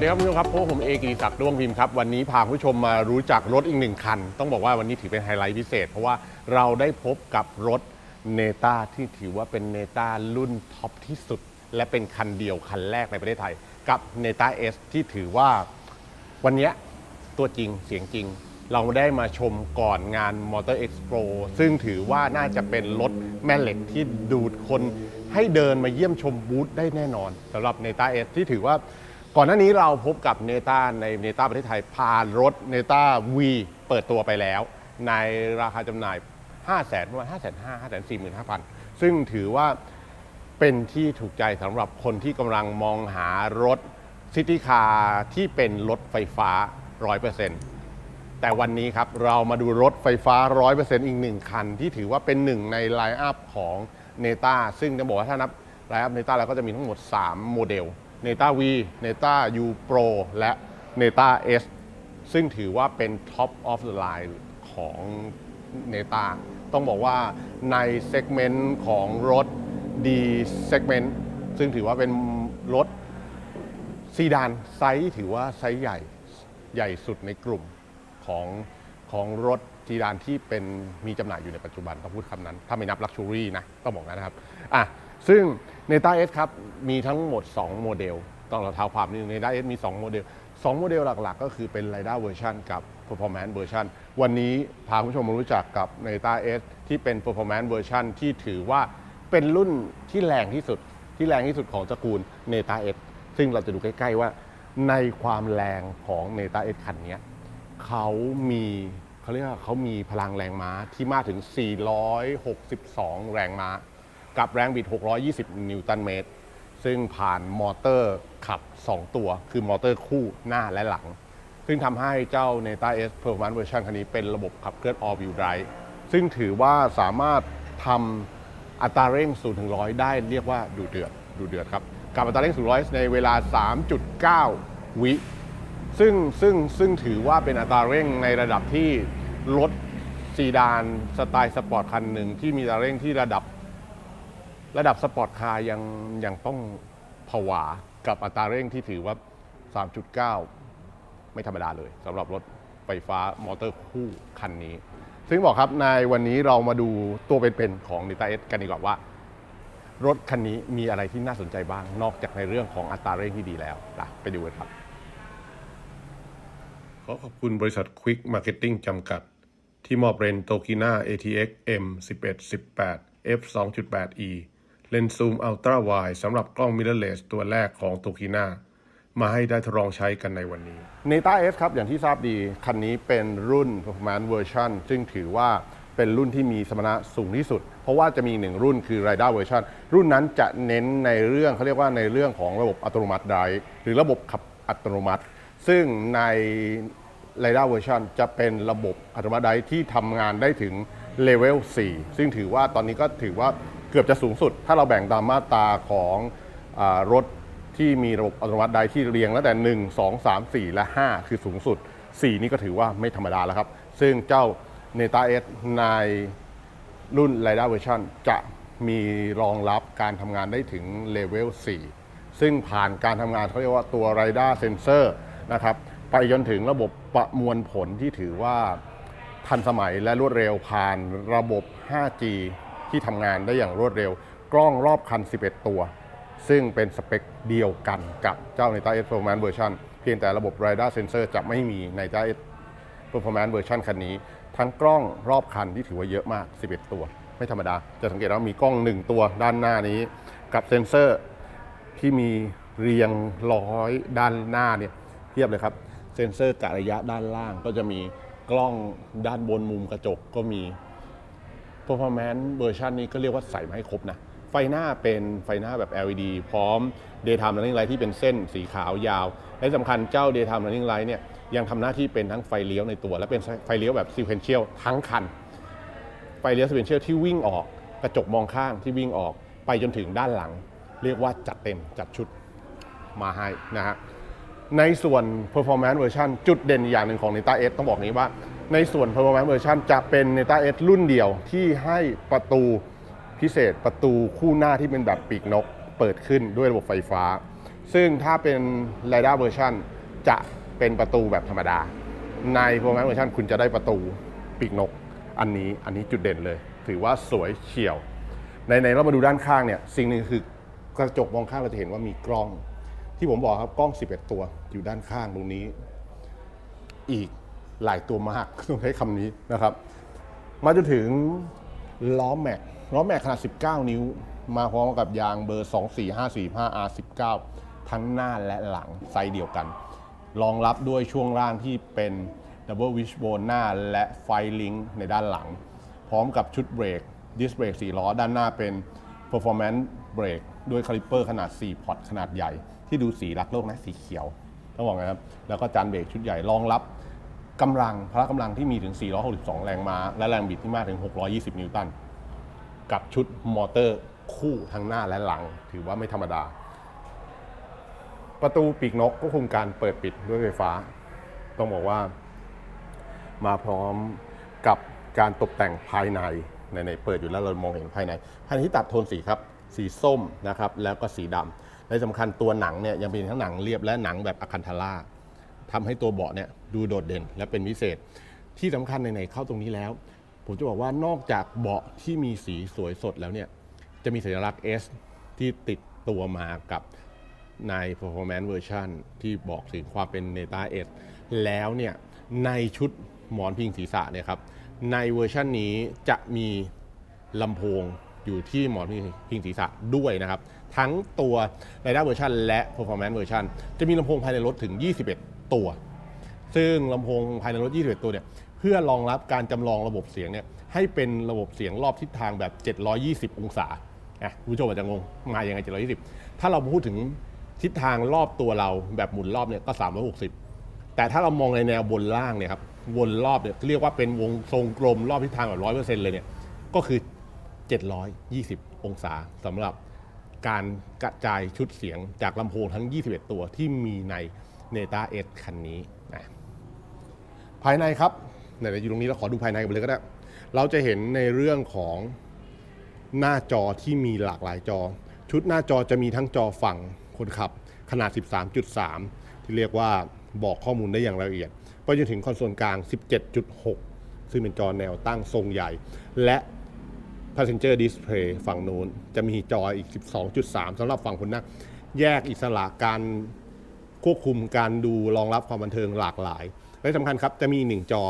สดีครับคุณผู้ชมครับพวกผมเอกิติศักดิ์ดวงพิมพ์ครับวันนี้พาคุณผู้ชมมารู้จักรถอีกหนึ่งคัน ต้องบอกว่าวันนี้ถือเป็นไฮไลท์พิเศษ เพราะว่าเราได้พบกับรถเนต้าที่ถือว่าเป็นเนต้ารุ่นท็อปที่สุด และเป็นคันเดียวคันแรกในประเทศไทย กับเนต้าเอสที่ถือว่าวันนี้ตัวจริงเสียงจริง เราได้มาชมก่อนงาน Motor Expo ซึ่งถือว่าน่าจะเป็นรถแม่เหล็กที่ดูดคนให้เดินมาเยี่ยมชมบูธได้แน่นอนสำหรับเนต้าเอสที่ถือว่า ก่อนหน้านี้เราพบกับเนต้าในเนต้าประเทศไทยพารถเนต้าวีเปิดตัวไปแล้ว ในราคาจำหน่าย 5 0 0 0 0 0ประมาณ5 5 0 0 0 5 4 5 0 0 0 ซึ่งถือว่าเป็นที่ถูกใจสำหรับคนที่กำลังมองหารถซิตี้คาร์ที่เป็นรถไฟฟ้า 100%แต่วันนี้ครับเรามาดูรถไฟฟ้า 100%อีกหนึ่งคัน ที่ถือว่าเป็นหนึ่งในไลน์อัพของเนต้าซึ่งจะบอกว่าถ้านับไลน์อัพเนต้าเราก็จะมีทั้งหมด 3 โมเดล เนต้า V เนต้า U Pro และเนต้า S ซึ่งถือว่าเป็น Top of the Line ของเนต้าต้องบอกว่าในเซกเมนต์ของรถดีเซกเมนต์ซึ่งถือว่าเป็นรถซีดานไซส์ถือว่าไซส์ใหญ่ใหญ่สุดในกลุ่มของของรถ ซีดานที่เป็นมีจำหน่ายอยู่ในปัจจุบันต้องพูดคำนั้น ถ้าไม่นับลักชูรี่นะต้องบอกนะครับอะซึ่งเนต้าเอสครับมีทั้งหมด 2 โมเดล ต้องเราเท้าความนิดนึงเนต้าเอสมี 2 โมเดล 2 โมเดลหลักๆ ก็คือเป็น r i d a r Version กับ Performance Version วันนี้พาคุณผู้ชมมารู้จักกับ n e t a S ที่เป็น Performance Version ที่ถือว่าเป็นรุ่นที่แรงที่สุดที่แรงที่สุดของตระกูล n e t a S ซึ่งเราจะดูใกล้ ๆว่าในความแรงของ n e t a S คันนี้เขามี เขาเรียกว่าเขามีพลังแรงม้าที่มากถึง 462 แรงม้า กับแรงบิด 620 นิวตันเมตร ซึ่งผ่านมอเตอร์ขับ 2 ตัว คือมอเตอร์คู่หน้าและหลัง ซึ่งทำให้เจ้า Neta S Performance Version คันนี้เป็นระบบขับเคลื่อน All Wheel Drive ซึ่งถือว่าสามารถทำอัตราเร่ง0ถึง100 ได้เรียกว่าดูเดือดดูเดือดครับ กับอัตราเร่ง 0 100 ในเวลา 3.9 วิซึ่งซึ่งซึ่งถือว่าเป็นอัตราเร่งในระดับที่ รถซีดานสไตล์สปอร์ตคันหนึ่งที่มีอัตราเร่งที่ระดับ ระดับสปอร์ตคาร์ยังยังต้องผวากับอัตราเร่งที่ถือว่า 3.9 ไม่ธรรมดาเลยสำหรับรถไฟฟ้ามอเตอร์คู่คันนี้ ซึ่งบอกครับในวันนี้เรามาดูตัวเป็นๆของ n i t a S กันดีกว่าว่า รถคันนี้มีอะไรที่น่าสนใจบ้าง นอกจากในเรื่องของอัตราเร่งที่ดีแล้วนะไปดูกันครับ ขอขอบคุณบริษัท Quick Marketing จำกัด ที่มอบเลนส์โตกิน่า ATX M 11 18 f 2.8 e เลนส์ซูมอัลตร้าไวสำหรับกล้อง mirrorless ตัวแรกของโตกิน่ามาให้ได้ทดลองใช้กันในวันนี้ n e t a S ครับ อย่างที่ทราบดี คันนี้เป็นรุ่น Performance Version ซึ่งถือว่าเป็นรุ่นที่มีสมรรถนะสูงที่สุด เพราะว่าจะมีหนึ่งรุ่นคือ r i d a r Version รุ่นนั้นจะเน้นในเรื่องเขาเรียกว่าในเรื่องของระบบอัตโนมัติไดร์หรือระบบขับอัตโนมัติ ซึ่งใน r i d a r Version จะเป็นระบบอัตโนมัติไดที่ทำงานได้ถึงเลเวล4ซึ่งถือว่าตอนนี้ก็ถือว่าเกือบจะสูงสุด ถ้าเราแบ่งตามมาตราของอรถที่มีระบบอัตโนมัติไดที่เรียงตั้งแต่ 1 2 3 4 และ 5 คือสูงสุด 4 นี่ก็ถือว่าไม่ธรรมดาแล้วครับ ซึ่งเจ้า n e t a S ในรุ่น r i d a r Version จะมีรองรับการทำงานได้ถึงเลเวล4ซึ่งผ่านการทำงานเขาเรียกว่าตัว r i d a r Sensor นะครับ ไปจนถึงระบบประมวลผลที่ถือว่าทันสมัยและรวดเร็วผ่านระบบ 5G ที่ทำงานได้อย่างรวดเร็ว กล้องรอบคัน 11 ตัว ซึ่งเป็นสเปคเดียวกันกับเจ้า n e t a S Performance Version เพียงแต่ระบบ Radar Sensor จะไม่มีใน n e t a S Performance Version คันนี้ ทั้งกล้องรอบคันที่ถือว่าเยอะมาก 11 ตัว ไม่ธรรมดา จะสังเกตว่ามีกล้อง 1 ตัวด้านหน้านี้ กับเซนเซอร์ที่มีเรียงร้อยด้านหน้าเนี่ยเทียบเลยครับ เซนเซอร์กะระยะด้านล่าง ก็จะมีกล้องด้านบนมุมกระจกก็มี performance version นี้ก็เรียกว่าใส่มาให้ครบนะ ไฟหน้าเป็นไฟหน้าแบบ LED พร้อม daytime running light ที่เป็นเส้นสีขาวยาว และสำคัญเจ้า daytime running light เนี่ยยังทำหน้าที่เป็นทั้งไฟเลี้ยวในตัว และเป็นไฟเลี้ยวแบบ sequential ทั้งคัน ไฟเลี้ยว sequential ที่วิ่งออก กระจกมองข้างที่วิ่งออกไปจนถึงด้านหลัง เรียกว่าจัดเต็มจัดชุดมาให้นะฮะ ในส่วน performance version จุดเด่นอีกอย่างหนึ่งของ Neta S ต้องบอกนี้ว่า ในส่วน performance version จะเป็น Neta S รุ่นเดียวที่ให้ประตูพิเศษประตูคู่หน้าที่เป็นแบบปีกนกเปิดขึ้นด้วยระบบไฟฟ้า ซึ่งถ้าเป็น r a d a r version จะเป็นประตูแบบธรรมดา ใน performance version คุณจะได้ประตูปีกนก อันนี้อันนี้จุดเด่นเลย ถือว่าสวยเฉียวในในเรามาดูด้านข้างเนี่ยสิ่งหนึ่งคือกระจกมองข้างเราจะเห็นว่ามีกล้อง ที่ผมบอกครับกล้อง 11 ตัวอยู่ด้านข้างตรงนี้ อีกหลายตัวมากต้องใช้คำนี้นะครับ มาจนถึงล้อแม็กล้อแม็กขนาด 19 นิ้ว มาพร้อมกับยางเบอร์ 24545 R19 ทั้งหน้าและหลังไซส์เดียวกัน รองรับด้วยช่วงล่างที่เป็น Double Wishbone หน้าและไฟลิงในด้านหลัง พร้อมกับชุดเบรกดิสเบรก4ล้อ ด้านหน้าเป็น Performance Brake ด้วยคาลิปเปอร์ขนาด 4 พอร์ตขนาดใหญ่ ที่ดูสีรักโลกนะสีเขียวต้องบอกนะครับ แล้วก็จานเบรกชุดใหญ่รองรับกำลังพละกำลังที่มีถึง 462 แรงม้า และแรงบิดที่มากถึง 620 นิวตัน กับชุดมอเตอร์คู่ทั้งหน้าและหลัง ถือว่าไม่ธรรมดา ประตูปีกนกก็คุมการเปิดปิดด้วยไฟฟ้า ต้องบอกว่า มาพร้อมกับการตกแต่งภายในในเปิดอยู่แล้วเรามองเห็นภายใน ภายในที่ตัดโทนสีครับ สีส้มนะครับ แล้วก็สีดำ และสำคัญตัวหนังเนี่ยยังเป็นทั้งหนังเรียบและหนังแบบอะคันทาร่าทำให้ตัวเบาะเนี่ยดูโดดเด่นและเป็นพิเศษ ที่สำคัญในๆเข้าตรงนี้แล้ว ผมจะบอกว่านอกจากเบาะที่มีสีสวยสดแล้วเนี่ยจะมีสัญลักษณ์ S ที่ติดตัวมากับใน performance version ที่บอกถึงความเป็น Neta S แล้วเนี่ยในชุดหมอนพิงศีรษะเนี่ยครับในเวอร์ชันนี้จะมีลำโพงอยู่ที่หมอนพิงศีรษะด้วยนะครับ ทั้งตัว r a d a r version และ performance version จะมีลำโพงภายในรถถึง 21 ตัว ซึ่งลำโพงภายในรถ 21 ตัวเนี่ยเพื่อรองรับการจำลองระบบเสียงเนี่ยให้เป็นระบบเสียงรอบทิศทางแบบ 720 องศาอะคุณผู้ชมอาจจะงงมาอยังไง 720 ถ้าเราพูดถึงทิศทางรอบตัวเราแบบหมุนรอบเนี่ยก็ 360 แต่ถ้าเรามองในแนวบนล่างเนี่ยครับวนรอบเนี่ยเรียกว่าเป็นวงทรงกลมรอบทิศทางแบบร้อยเปอร์เซ็นต์เลยเนี่ยก็คือ 720 องศาสำหรับ การกระจายชุดเสียงจากลำโพงทั้ง 21 ตัวที่มีใน Neta S คันนี้นะภายในครับไหนๆอยู่ตรงนี้เราขอดูภายในกันไปเลยก็ได้ เราจะเห็นในเรื่องของหน้าจอที่มีหลากหลายจอ ชุดหน้าจอจะมีทั้งจอฝั่งคนขับขนาด 13.3 ที่เรียกว่าบอกข้อมูลได้อย่างละเอียด ไปจนถึงคอนโซลกลาง 17.6 ซึ่งเป็นจอแนวตั้งทรงใหญ่ และ Passenger Display ฝั่งนู้น จะมีจออีก 12.3สำหรับฝั่งคนนั่งแยกอิสระการควบคุมการดูรองรับความบันเทิงหลากหลาย และสำคัญครับ จะมีหนึ่งจอ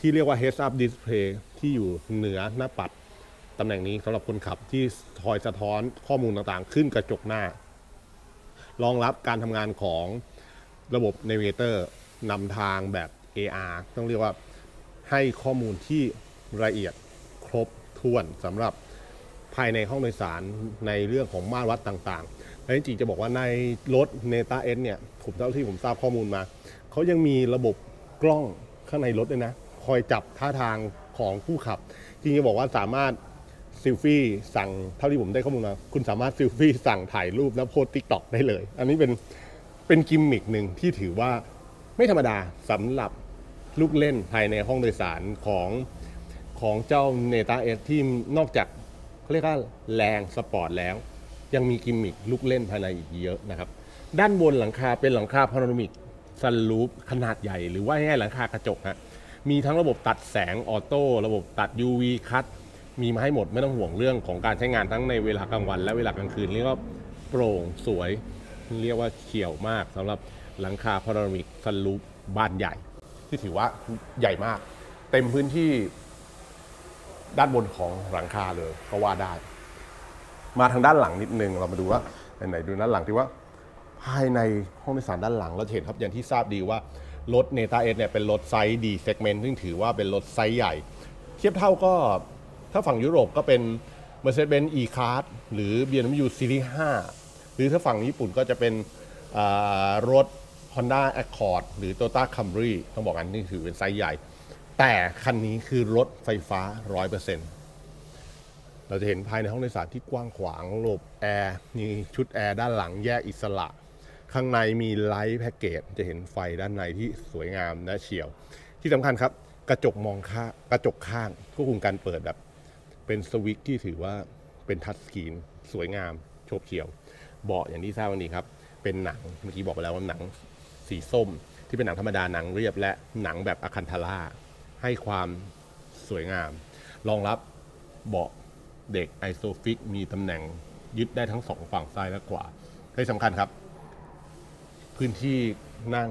ที่เรียกว่า Heads Up Display ที่อยู่เหนือหน้าปัดตำแหน่งนี้สำหรับคนขับที่คอยสะท้อนข้อมูลต่างๆ ขึ้นกระจกหน้า รองรับการทำงานของระบบ Navigator นำทางแบบ AR ต้องเรียกว่าให้ข้อมูลที่ละเอียดครบ ถ้วนสำหรับภายในห้องโดยสารในเรื่องของมาตรวัดต่างๆและจริงๆจะบอกว่าในรถ Neta S เอสเนี่ยผมเท่าที่ผมทราบข้อมูลมา เขายังมีระบบกล้องข้างในรถด้วยนะ คอยจับท่าทางของผู้ขับ จริงๆจะบอกว่าสามารถซิลฟี่สั่งเท่าที่ผมได้ข้อมูลมา คุณสามารถซิลฟี่สั่งถ่ายรูปแล้วโพสติ๊กต็อกได้เลย อันนี้เป็นเป็นกิมมิกหนึ่งที่ถือว่าไม่ธรรมดาสำหรับลูกเล่นภายในห้องโดยสารของ ของเจ้า Neta S ที่นอกจากเขาเรียกว่าแรงสปอร์ตแล้ว ยังมีกิมมิคลูกเล่นภายในอีกเยอะนะครับ ด้านบนหลังคาเป็นหลังคาพาโนรามิกซันรูฟขนาดใหญ่ หรือว่าง่ายหลังคากระจกฮะมีทั้งระบบตัดแสงออโต้ระบบตัด UV คัดมีมาให้หมดไม่ต้องห่วงเรื่องของการใช้งานทั้งในเวลากลางวัน และเวลากลางคืนเรียกว่าโปร่งสวย เรียกว่าเขียวมากสำหรับหลังคาพาโรามิกซันรูฟบานใหญ่ ที่ถือว่าใหญ่มาก เต็มพื้นที่ ด้านบนของหลังคาเลยก็ว่าได้ มาทางด้านหลังนิดนึงเรามาดูว่าไหนๆดูด้านหลังที่ว่า ภายในห้องโดยสารด้านหลังเราเห็นครับอย่างที่ทราบดีว่ารถเนต้าเอเนี่ยเป็นรถไซส์ดีเซกเมนต์ซึ่งถือว่าเป็นรถไซส์ใหญ่ เทียบเท่าก็ถ้าฝั่งยุโรปก็เป็น Mercedes-Benz E-Class หรือ BMW Series 5หรือถ้าฝั่งญี่ปุ่นก็จะเป็นรถ Honda Accord หรือ Toyota Camry ต้องบอกกันนี่ถือเป็นไซส์ใหญ่ แต่คันนี้คือรถไฟฟ้า 100%เราจะเห็นภายในห้องโดยสารที่กว้างขวางระบบแอร์มีชุดแอร์ด้านหลังแยกอิสระ ข้างในมีไลท์แพ็กเกจจะเห็นไฟด้านในที่สวยงามและเฉียว ที่สำคัญครับ กระจกมองข้างกระจกข้างควบคุมการเปิดแบบ เป็นสวิตช์ที่ถือว่าเป็นทัชสกรีนสวยงามโฉบเฉี่ยว เบาะอย่างที่ทราบวันนี้ครับ เป็นหนังเมื่อกี้บอกไปแล้วว่าหนังสีส้ม ที่เป็นหนังธรรมดาหนังเรียบและหนังแบบอะคันทาร่า ให้ความสวยงาม รองรับเบาะเด็กไอโซฟิกมีตำแหน่งยึดได้ทั้งสองฝั่งซ้ายและขวาที่สำคัญครับ พื้นที่นั่ง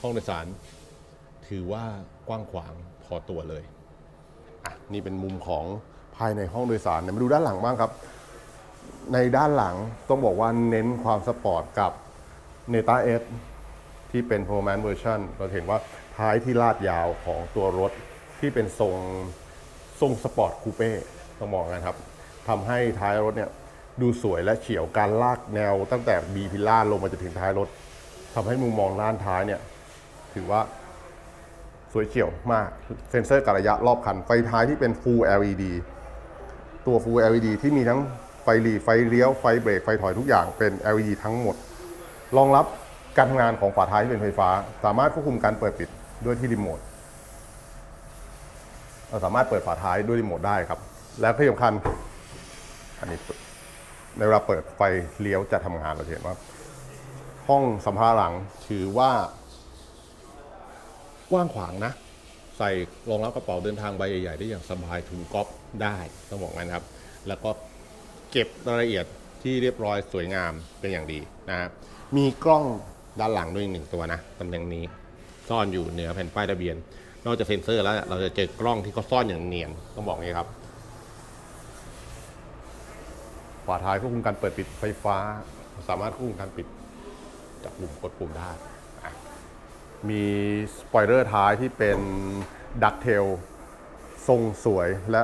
ห้องโดยสาร ถือว่ากว้างขวางพอตัวเลยอะนี่เป็นมุมของภายในห้องโดยสารเนี่ยมาดูด้านหลังบ้างครับ ในด้านหลังต้องบอกว่าเน้นความสปอร์ตกับ n e t a S ที่เป็น p r o m a n Version เราเห็นว่าท้ายที่ลาดยาวของตัวรถที่เป็นทรงทรงสปอร์ตคูเป้ต้องมองกันครับทำให้ท้ายรถเนี่ยดูสวยและเฉียวการลากแนวตั้งแต่ B พิล่าลงมาจนถึงท้ายรถทำให้มุมมองด้านท้ายเนี่ยถือว่าสวยเฉียวมาก เซ็นเซอร์กะระยะรอบคัน ไฟท้ายที่เป็น Full LED ตัว Full LED ที่มีทั้งไฟหลีไฟเลี้ยว ไฟเบรก ไฟถอยทุกอย่างเป็น LED ทั้งหมด รองรับ การทำงานของฝาท้ายที่เป็นไฟฟ้า สามารถควบคุมการเปิดปิดด้วยที่รีโมทเราสามารถเปิดฝาท้ายด้วยรีโมทได้ครับ และที่สำคัญอันนี้ในเวลาเปิดไฟเลี้ยวจะทำงานเราเห็นว่า ห้องสัมภาระหลังถือว่ากว้างขวางนะ ใส่รองรับกระเป๋าเดินทางใบใหญ่ๆได้อย่างสบายถุงก๊อฟได้ต้องบอกงั้นครับ แล้วก็เก็บรายละเอียดที่เรียบร้อยสวยงามเป็นอย่างดีนะครับมีกล้อง ด้านหลังด้วยอีกหนึ่งตัวนะตำแหน่งนี้ซ่อนอยู่เหนือแผ่นป้ายทะเบียน นอกจากเซ็นเซอร์แล้วเราจะเจอกล้องที่เขาซ่อนอย่างเนียนต้องบอกงี้ครับฝาท้ายควบคุมการเปิดปิดไฟฟ้า สามารถควบคุมการปิดจากปุ่มกดปุ่มได้ มีสปอยเลอร์ท้ายที่เป็นดักเทลทรงสวยและ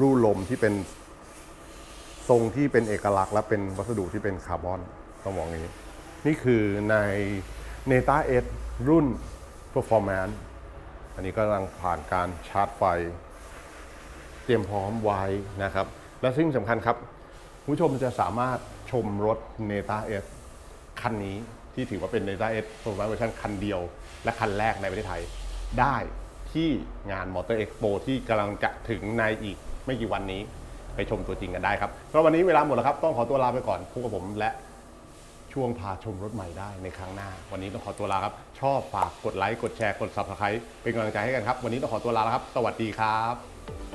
รูลมที่เป็นทรงที่เป็นเอกลักษณ์ และเป็นวัสดุที่เป็นคาร์บอนต้องบอกอย่างนี้ นี่คือใน n e t a S รุ่น Performance อันนี้กำลังผ่านการชาร์จไฟ เตรียมพร้อมไว้นะครับ และซึ่งสำคัญครับผู้ชมจะสามารถชมรถ n e t a S คันนี้ที่ถือว่าเป็น n e t a S p r o m a n Version คันเดียว และคันแรกในประเทศไทย ได้ที่งาน Motor Expo ที่กำลังจะถึงในอีกไม่กี่วันนี้ ไปชมตัวจริงกันได้ครับสำหรับวันนี้เวลาหมดแล้วครับ ต้องขอตัวลาไปก่อนพบกับผมและ ช่วงพาชมรถใหม่ได้ในครั้งหน้า วันนี้ต้องขอตัวลาครับ ชอบฝากกดไลค์ กดแชร์ กด subscribe เป็นกำลังใจให้กันครับ วันนี้ต้องขอตัวลาแล้วครับ สวัสดีครับ